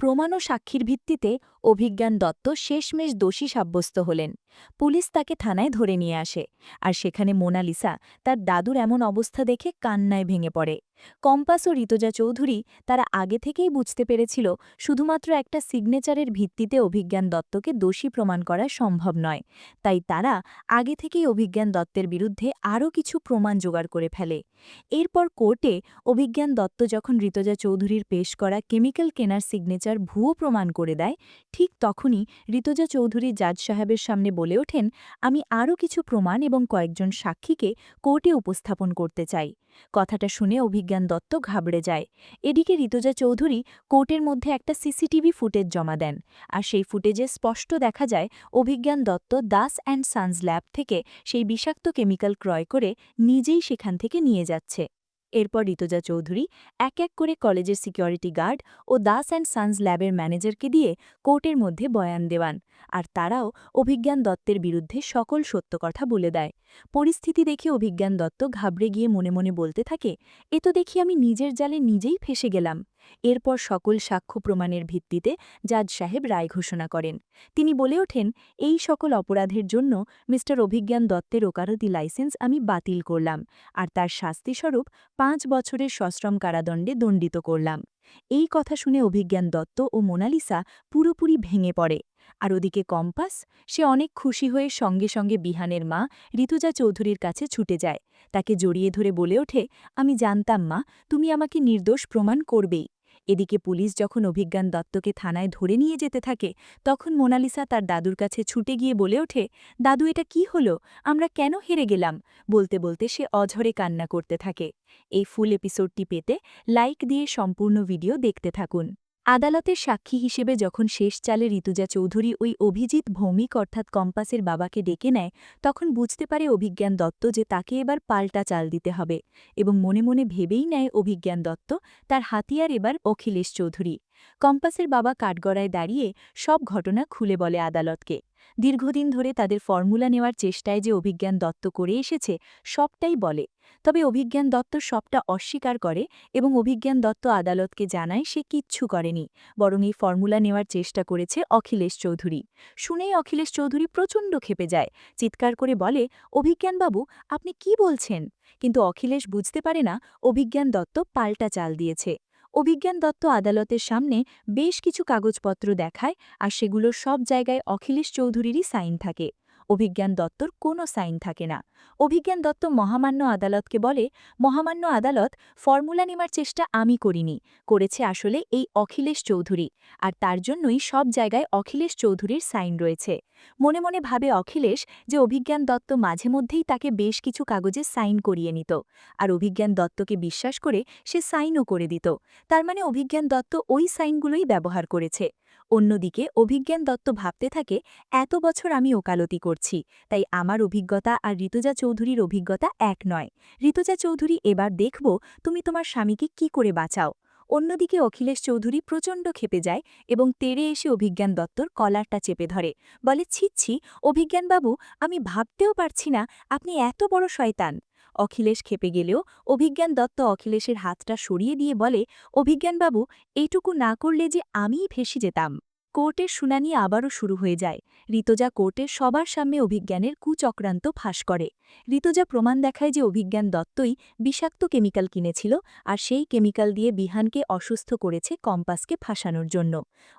প্রমাণ ও সাক্ষীর ভিত্তিতে অভিজ্ঞান দত্ত শেষমেশ দোষী সাব্যস্ত হলেন। পুলিশ তাকে থানায় ধরে নিয়ে আসে। আর সেখানে মোনালিসা তার দাদুর এমন অবস্থা দেখে কান্নায় ভেঙে পড়ে। কম্পাস ও ঋতজা চৌধুরী তারা আগে থেকেই বুঝতে পেরেছিল, শুধুমাত্র একটা সিগনেচারের ভিত্তিতে অভিজ্ঞান দত্তকে দোষী প্রমাণ করা সম্ভব নয়। তাই তারা আগে থেকেই অভিজ্ঞান দত্তের বিরুদ্ধে আরও কিছু প্রমাণ জোগাড় করে ফেলে। এরপর কোর্টে অভিজ্ঞান দত্ত যখন ঋতজা চৌধুরীর পেশ করা কেমিক্যাল কেনার সিগনেচার ভুয়ো প্রমাণ করে দেয়, ঠিক তখনই ঋতজা চৌধুরী জাজ সাহেবের সামনে বলে ওঠেন, আমি আরও কিছু প্রমাণ এবং কয়েকজন সাক্ষীকে কোর্টে উপস্থাপন করতে চাই। কথাটা শুনে অভিজ্ঞান দত্ত ঘাবড়ে যায়। এদিকে ঋতজা চৌধুরী কোর্টের মধ্যে একটা সিসিটিভি ফুটেজ জমা দেন আর সেই ফুটেজে স্পষ্ট দেখা যায় Abhigyan Dutta Das and sons lab থেকে সেই বিষাক্ত কেমিক্যাল ক্রয় করে নিজেই সেখান থেকে নিয়ে যাচ্ছে। এরপর ঋতজা চৌধুরী এক এক করে কলেজের সিকিউরিটি গার্ড ও দাস অ্যান্ড সানস ল্যাবের ম্যানেজারকে দিয়ে কোর্টের মধ্যে বয়ান দেওয়ান। আর তারাও অভিজ্ঞান দত্তের বিরুদ্ধে সকল সত্য কথা বলে দেয়। পরিস্থিতি দেখে অভিজ্ঞান দত্ত ঘাবড়ে গিয়ে মনে মনে বলতে থাকে, এ তো দেখি আমি নিজের জালে নিজেই ফেসে গেলাম। এরপর সকল সাক্ষ্য প্রমাণের ভিত্তিতে জাজ সাহেব রায় ঘোষণা করেন। তিনি বলে ওঠেন, এই সকল অপরাধের জন্য মিস্টার অভিজ্ঞান দত্তের ওকালতি লাইসেন্স আমি বাতিল করলাম, আর তার শাস্তিস্বরূপ পাঁচ বছরের সশ্রম কারাদণ্ডে দণ্ডিত করলাম। এই কথা শুনে অভিজ্ঞান দত্ত ও মোনালিসা পুরোপুরি ভেঙে পড়ে। আর ওদিকে কম্পাস, সে অনেক খুশি হয়ে সঙ্গে সঙ্গে বিহানের মা ঋতুজা চৌধুরীর কাছে ছুটে যায়। তাকে জড়িয়ে ধরে বলে ওঠে, আমি জানতাম মা, তুমি আমাকে নির্দোষ প্রমাণ করবেই। এদিকে পুলিশ যখন অভিজ্ঞান দত্তকে থানায় ধরে নিয়ে যেতে থাকে, তখন মোনালিসা তার দাদুর কাছে ছুটে গিয়ে বলে ওঠে, দাদু, এটা কি হলো? আমরা কেন হেরে গেলাম? বলতে বলতে সে অঝরে কান্না করতে থাকে। এই ফুল এপিসোডটি পেতে লাইক দিয়ে সম্পূর্ণ ভিডিও দেখতে থাকুন। আদালতের সাক্ষী হিসেবে যখন শেষ চালে ঋতুজা চৌধুরী ওই অভিজিৎ ভৌমিক অর্থাৎ কম্পাসের বাবাকে ডেকে নেয়, তখন বুঝতে পারে অভিজ্ঞান দত্ত যে তাকে এবার পাল্টা চাল দিতে হবে এবং মনে মনে ভেবেই নেয় অভিজ্ঞান দত্ত, তার হাতিয়ার এবার অখিলেশ চৌধুরী। কম্পাসের বাবা কাঠগড়ায় দাঁড়িয়ে সব ঘটনা খুলে বলে আদালতকে। দীর্ঘদিন ধরে তাদের ফর্মুলা নেওয়ার চেষ্টায় যে অভিজ্ঞান দত্ত করে এসেছে, সবটাই বলে। তবে অভিজ্ঞান দত্ত সবটা অস্বীকার করে এবং অভিজ্ঞান দত্ত আদালতকে জানায় সে কিচ্ছু করেনি, বরং এই ফর্মুলা নেওয়ার চেষ্টা করেছে অখিলেশ চৌধুরী। শুনেই অখিলেশ চৌধুরী প্রচণ্ড খেপে যায়, চিৎকার করে বলে, অভিজ্ঞানবাবু, আপনি কি বলছেন? কিন্তু অখিলেশ বুঝতে পারে না, অভিজ্ঞান দত্ত পাল্টা চাল দিয়েছে। অভিজ্ঞান দত্ত আদালতের সামনে বেশ কিছু কাগজপত্র দেখায় আর সেগুলোর সব জায়গায় অখিলেশ চৌধুরীরই সাইন থাকে। অভিজ্ঞান দত্তর কোনো সাইন থাকে না। অভিজ্ঞান দত্ত মহামান্য আদালতকে বলে, মহামান্য আদালত ফর্মুলা নেওয়ার চেষ্টা আমি করিনি। করেছে আসলে এই অখিলেশ চৌধুরী। আর তার জন্যই সব জায়গায় অখিলেশ চৌধুরীর সাইন রয়েছে। মনে মনে ভাবে অখিলেশ যে অভিজ্ঞান দত্ত মাঝে মধ্যেই তাকে বেশ কিছু কাগজে সাইন করিয়ে নিত। আর অভিজ্ঞান দত্তকে বিশ্বাস করে সে সাইনও করে দিত। তার মানে অভিজ্ঞান দত্ত ওই সাইনগুলোই ব্যবহার করেছে। অন্যদিকে অভিজ্ঞান দত্ত ভাবতে থাকে, এত বছর আমি ওকালতি করছি, তাই আমার অভিজ্ঞতা আর ঋতুজা চৌধুরীর অভিজ্ঞতা এক নয়। ঋতুজা চৌধুরী এবার দেখব তুমি তোমার স্বামীকে কি করে বাঁচাও। অন্যদিকে অখিলেশ চৌধুরী প্রচণ্ড খেপে যায় এবং তেড়ে এসে অভিজ্ঞান দত্তর কলারটা চেপে ধরে, বলে ছিচ্ছি অভিজ্ঞানবাবু, আমি ভাবতেও পারছি না, আপনি এত বড় শয়তান। অখিলেশ খেপে গেলেও অভিজ্ঞান দত্ত অখিলেশের হাতটা সরিয়ে দিয়ে বলে, অভিজ্ঞানবাবু, এইটুকু না করলে যে আমিই ফেসে যেতাম। কোর্টের শুনানি আবারও শুরু হয়ে যায়। ঋতজা কোর্টের সবার সামনে অভিজ্ঞানের কুচক্রান্ত ফাঁস করে। ঋতজা প্রমাণ দেখায় যে অভিজ্ঞান দত্তই বিষাক্ত কেমিক্যাল কিনেছিল আর সেই কেমিক্যাল দিয়ে বিহানকে অসুস্থ করেছে কম্পাসকে ফাঁসানোর জন্য।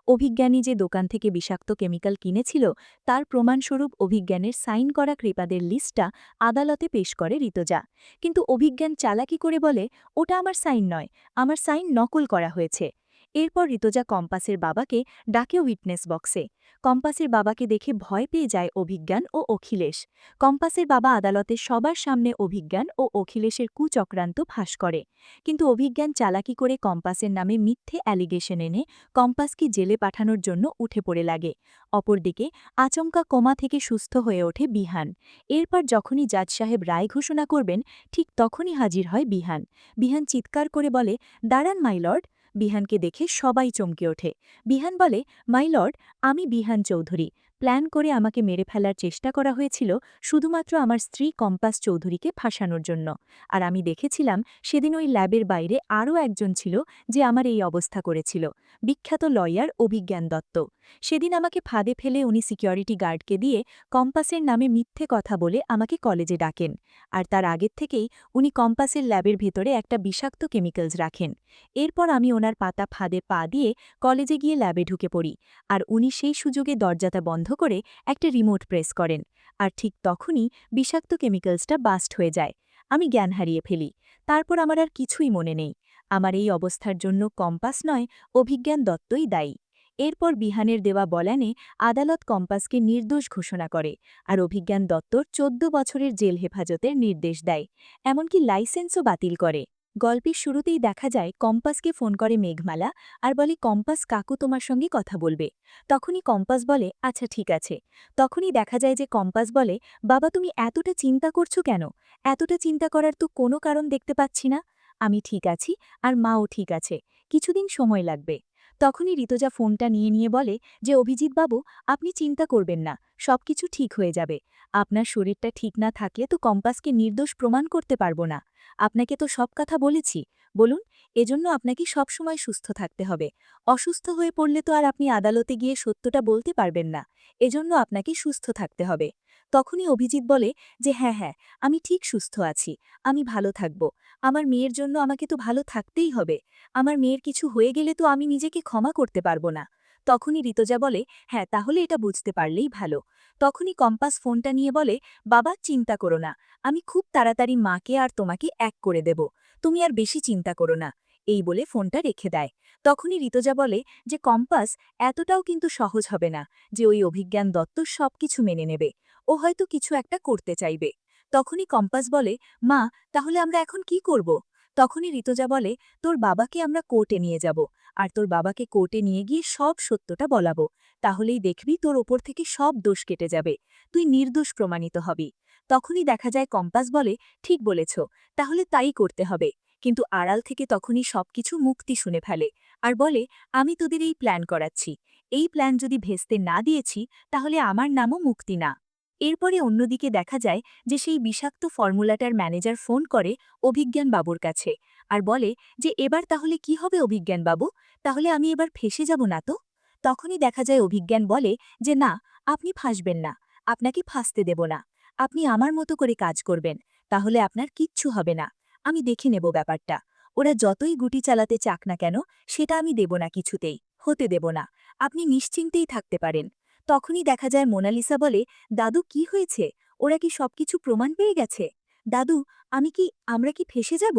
অভিজ্ঞানী যে দোকান থেকে বিষাক্ত কেমিক্যাল কিনেছিল, তার প্রমাণস্বরূপ অভিজ্ঞানের সাইন করা কৃপাদের লিস্টটা আদালতে পেশ করে ঋতজা। কিন্তু অভিজ্ঞান চালাকি করে বলে, ওটা আমার সাইন নয়, আমার সাইন নকল করা হয়েছে। এরপর ঋতজা কম্পাসের বাবাকে ডাকে উইটনেস বক্সে। কম্পাসের বাবাকে দেখে ভয় পেয়ে যায় অভিজ্ঞান ও অখিলেশ। কম্পাসের বাবা আদালতে সবার সামনে অভিজ্ঞান ও অখিলেশের কুচক্রান্ত ফাঁস করে। কিন্তু অভিজ্ঞান চালাকি করে কম্পাসের নামে মিথ্যে অ্যালিগেশন এনে কম্পাসকে জেলে পাঠানোর জন্য উঠে পড়ে লাগে। অপরদিকে আচমকা কোমা থেকে সুস্থ হয়ে ওঠে বিহান। এরপর যখনই জাজ সাহেব রায় ঘোষণা করবেন, ঠিক তখনই হাজির হয় বিহান। বিহান চিৎকার করে বলে, দাঁড়ান মাইলর্ড বিহানকে দেখে সবাই চমকে ওঠে। বিহান বলে মাই লর্ড আমি বিহান চৌধুরী। প্ল্যান করে আমাকে মেরে ফেলার চেষ্টা করা হয়েছিল শুধুমাত্র আমার স্ত্রী কম্পাস চৌধুরীকে ফাঁসানোর জন্য। আর আমি দেখেছিলাম সেদিন ওই ল্যাবের বাইরে আরও একজন ছিল যে আমার এই অবস্থা করেছিল। বিখ্যাত লয়ার অভিজ্ঞান দত্ত। সেদিন আমাকে ফাঁদে ফেলে উনি সিকিউরিটি গার্ডকে দিয়ে কম্পাসের নামে মিথ্যে কথা বলে আমাকে কলেজে ডাকেন। আর তার আগের থেকেই উনি কম্পাসের ল্যাবের ভেতরে একটা বিষাক্ত কেমিক্যালস রাখেন। এরপর আমি ওনার পাতা ফাঁদে পা দিয়ে কলেজে গিয়ে ল্যাবে ঢুকে পড়ি। আর উনি সেই সুযোগে দরজাটা বন্ধ করে একটা রিমোট প্রেস করেন। আর ঠিক তখনই বিষাক্ত কেমিক্যালসটা বাস্ট হয়ে যায়। আমি জ্ঞান হারিয়ে ফেলি। তারপর আমার আর কিছুই মনে নেই। আমার এই অবস্থার জন্য কম্পাস নয়, অভিজ্ঞান দত্তই দায়ী। এরপর বিহানের দেওয়া বলানে আদালত কম্পাসকে নির্দোষ ঘোষণা করে আর অভিজ্ঞান দত্তর চোদ্দ বছরের জেল হেফাজতের নির্দেশ দেয়। এমনকি লাইসেন্সও বাতিল করে। গল্পের শুরুতেই দেখা যায়, কম্পাসকে ফোন করে মেঘমালা আর বলে, কম্পাস কাকু তোমার সঙ্গে কথা বলবে। তখনই কম্পাস বলে আচ্ছা ঠিক আছে। তখনই দেখা যায় যে কম্পাস বলে, বাবা, তুমি এতটা চিন্তা করছ কেন? এতটা চিন্তা করার তো কোনো কারণ দেখতে পাচ্ছি না। আমি ঠিক আছি আর মাও ঠিক আছে। কিছুদিন সময় লাগবে। তখনই ঋতজা ফোনটা নিয়ে নিয়ে বলে যে, অভিজিৎ বাবু, আপনি চিন্তা করবেন না, সবকিছু ঠিক হয়ে যাবে। আপনার শরীরটা ঠিক না থাকলে তো কম্পাসকে নির্দোষ প্রমাণ করতে পারব না। আপনাকে তো সব কথা বলেছি। বলুন, এজন্য আপনাকে সবসময় সুস্থ থাকতে হবে। অসুস্থ হয়ে পড়লে তো আর আপনি আদালতে গিয়ে সত্যটা বলতে পারবেন না। এজন্য আপনাকে সুস্থ থাকতে হবে। তখনই অভিজিৎ বলে যে হ্যাঁ হ্যাঁ আমি ঠিক সুস্থ আছি, আমি ভালো থাকব। আমার মেয়ের জন্য আমাকে তো ভালো থাকতেই হবে। আমার মেয়ের কিছু হয়ে গেলে তো আমি নিজেকে ক্ষমা করতে পারব না। তখনই ঋতজা বলে হ্যাঁ তাহলে এটা বুঝতে পারলেই ভালো। তখনই কম্পাস ফোনটা নিয়ে বলে, বাবা, চিন্তা করো না, আমি খুব তাড়াতাড়ি মাকে আর তোমাকে এক করে দেব। তুমি আর বেশি চিন্তা করো না। এই বলে ফোনটা রেখে দেয়। তখনই ঋতজা বলে যে, কম্পাস, এতটাও কিন্তু সহজ হবে না যে, ওই অভিজ্ঞান দত্ত সবকিছু মেনে নেবে। ও হয়তো কিছু একটা করতে চাইবে। তখনই কম্পাস বলে, মা, তাহলে আমরা এখন কি করব? তখনই ঋতজা বলে, তোর বাবাকে আমরা কোর্টে নিয়ে যাব, আর তোর বাবাকে কোর্টে নিয়ে গিয়ে সব সত্যটা বলাবো। তাহলেই দেখবি তোর ওপর থেকে সব দোষ কেটে যাবে। তুই নির্দোষ প্রমাণিত হবি। তখনই দেখা যায় কম্পাস বলে, ঠিক বলেছ, তাহলে তাই করতে হবে। কিন্তু আড়াল থেকে তখনই সবকিছু মুক্তি শুনে ফেলে, আর বলে, আমি তোদের এই প্ল্যান করাচ্ছি। এই প্ল্যান যদি ভেস্তে না দিয়েছি, তাহলে আমার নামও মুক্তি না। এরপরে অন্যদিকে দেখা যায় যে সেই বিষাক্ত ফর্মুলাটার ম্যানেজার ফোন করে অভিজ্ঞান বাবুর কাছে আর বলে যে, এবার তাহলে কি হবে অভিজ্ঞান বাবু? তাহলে আমি এবার ফেসে যাব না তো? তখনই দেখা যায় অভিজ্ঞান বলে যে, না, আপনি ফাঁসবেন না, আপনাকে ফাঁসতে দেব না, আপনি আমার মতো করে কাজ করবেন, তাহলে আপনার কিচ্ছু হবে না, আমি দেখে নেব ব্যাপারটা, ওরা যতই গুটি চালাতে চাক না কেন, সেটা আমি দেব না কিছুতেই, হতে দেব না, আপনি নিশ্চিন্তেই থাকতে পারেন। তখনই দেখা যায় মোনালিসা বলে, দাদু, কি হয়েছে? ওরা কি সবকিছু প্রমাণ পেয়ে গেছে? দাদু, আমি কি, আমরা কি ফেসে যাব?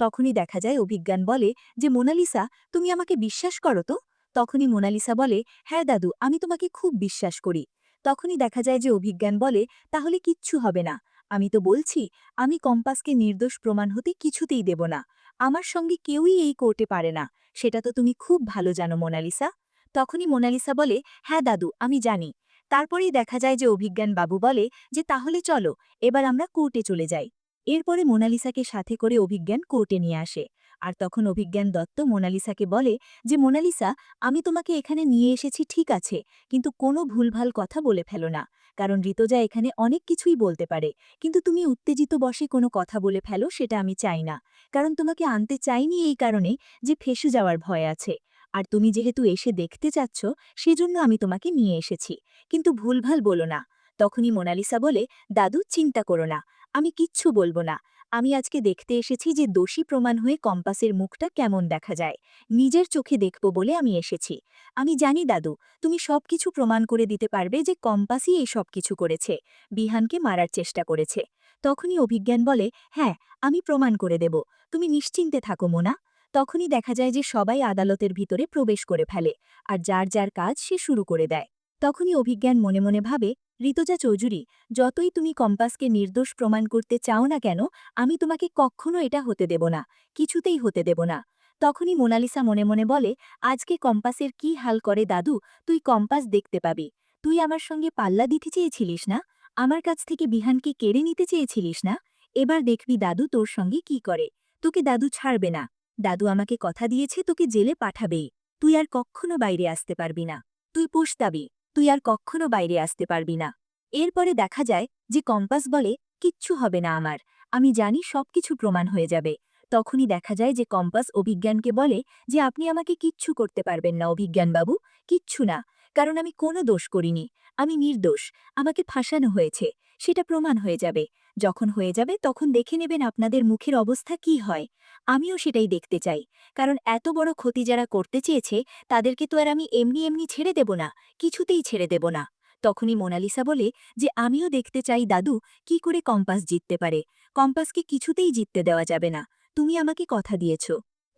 তখনই দেখা যায় অভিজ্ঞান বলে যে, মোনালিসা, তুমি আমাকে বিশ্বাস করো তো? তখনই মোনালিসা বলে হ্যাঁ দাদু, আমি তোমাকে খুব বিশ্বাস করি। তখনই দেখা যায় যে, অভিজ্ঞান বলে, তাহলে কিচ্ছু হবে না। আমি তো বলছি, আমি কম্পাসকে নির্দোষ প্রমাণ হতে কিছুতেই দেব না। আমার সঙ্গে কেউই এই কোর্টে পারে না। সেটা তো তুমি খুব ভালো জানো, মোনালিসা। তখনই মোনালিসা বলে হ্যাঁ দাদু, আমি জানি। তারপরেই দেখা যায় যে অভিজ্ঞান বাবু বলে যে, তাহলে চলো, এবার আমরা কোর্টে চলে যাই। এরপরে মোনালিসাকে সাথে করে অভিজ্ঞান কোর্টে নিয়ে আসে। আর তখন অভিজ্ঞান দত্ত মোনালিসাকে বলে যে, মোনালিসা, আমি তোমাকে এখানে নিয়ে এসেছি, ঠিক আছে, কিন্তু কোনো ভুলভাল কথা বলে ফেলো না। কারণ ঋতজা এখানে অনেক কিছুই বলতে পারে, কিন্তু তুমি উত্তেজিত বসে কোনো কথা বলে ফেলো, সেটা আমি চাই না। কারণ তোমাকে আনতে চাইনি এই কারণে যে, ফেসে যাওয়ার ভয় আছে। আর তুমি যেহেতু এসে দেখতে চাচ্ছ, সেজন্য আমি তোমাকে নিয়ে এসেছি। কিন্তু ভুলভাল বলো না। তখনই মোনালিসা বলে, দাদু, চিন্তা করো না। আমি কিচ্ছু বলব না। আমি আজকে দেখতে এসেছি যে দোষী প্রমাণ হয়ে কম্পাসের মুখটা কেমন দেখা যায়। নিজের চোখে দেখব বলে আমি এসেছি। আমি জানি, দাদু, তুমি সবকিছু প্রমাণ করে দিতে পারবে যে কম্পাসই এই সব কিছু করেছে। বিহানকে মারার চেষ্টা করেছে। তখনই অভিজ্ঞান বলে হ্যাঁ আমি প্রমাণ করে দেব। তুমি নিশ্চিন্তে থাকো, মোনা। তখনই দেখা যায় যে সবাই আদালতের ভিতরে প্রবেশ করে ফেলে আর যার যার কাজ সে শুরু করে দেয়। তখনই অভিজ্ঞান মনে মনে ভাবে, ঋতজা চৌধুরী, যতই তুমি কম্পাসকে নির্দোষ প্রমাণ করতে চাও না কেন, আমি তোমাকে কখনো এটা হতে দেব না, কিছুতেই হতে দেব না। তখনই মোনালিসা মনে মনে বলে, আজকে কম্পাসের কি হাল করে দাদু, তুই কম্পাস দেখতে পাবি। তুই আমার সঙ্গে পাল্লা দিতে চেয়েছিলিস না? আমার কাছ থেকে বিহানকে কেড়ে নিতে চেয়েছিলিস না? এবার দেখবি দাদু তোর সঙ্গে কি করে। তোকে দাদু ছাড়বে না। দাদু আমাকে কথা দিয়েছে তোকে জেলে পাঠাবেই তুই আর কখনো বাইরে আসতে পারবি না। তুই পোষতাবি তুই আর কখনো বাইরে আসতে পারবি না। এরপরে দেখা যায় যে কম্পাস বলে, কিচ্ছু হবে না আমার। আমি জানি সবকিছু প্রমাণ হয়ে যাবে। তখনই দেখা যায় যে কম্পাস অভিজ্ঞানকে বলে যে, আপনি আমাকে কিচ্ছু করতে পারবেন না অভিজ্ঞানবাবু। কিচ্ছু না। কারণ আমি কোনো দোষ করিনি। আমি নির্দোষ। আমাকে ফাঁসানো হয়েছে। সেটা প্রমাণ হয়ে যাবে। যখন হয়ে যাবে তখন দেখে নেবেন আপনাদের মুখের অবস্থা কি হয়। আমিও সেটাই দেখতে চাই। কারণ এত বড় ক্ষতি যারা করতে চেয়েছে, তাদেরকে তো আর আমি এমনি এমনি ছেড়ে দেব না, কিছুতেই ছেড়ে দেব না। তখনই মোনালিসা বলে যে, আমিও দেখতে চাই দাদু, কি করে কম্পাস জিততে পারে? কম্পাসকে কিছুতেই জিততে দেওয়া যাবে না। তুমি আমাকে কথা দিয়েছ।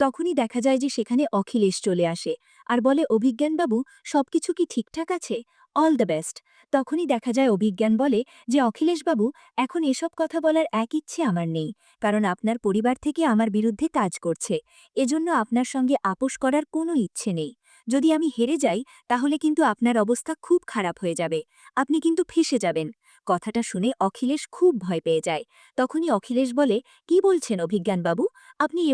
তখনই দেখা যায় যে, সেখানে অখিলেশ চলে আসে। আর বলে, অভিজ্ঞানবাবু, সবকিছু কি ঠিকঠাক আছে? All the best. তখনই দেখা যায় অভিজ্ঞান বলে যে, অখিলেশবাবু, এখন এসব কথা বলার এক ইচ্ছে আমার নেই। কারণ আপনার পরিবার থেকে আমার বিরুদ্ধে কাজ করছে। এজন্য আপনার সঙ্গে আপোষ করার কোনো ইচ্ছে নেই। যদি আমি হেরে যাই, তাহলে কিন্তু আপনার অবস্থা খুব খারাপ হয়ে যাবে। আপনি কিন্তু ফেসে যাবেন। কথাটা শুনে অখিলেশ খুব ভয় পেয়ে যায়। তখনই অখিলেশ বলে, কি বলছেন অভিজ্ঞানবাবু? আপনি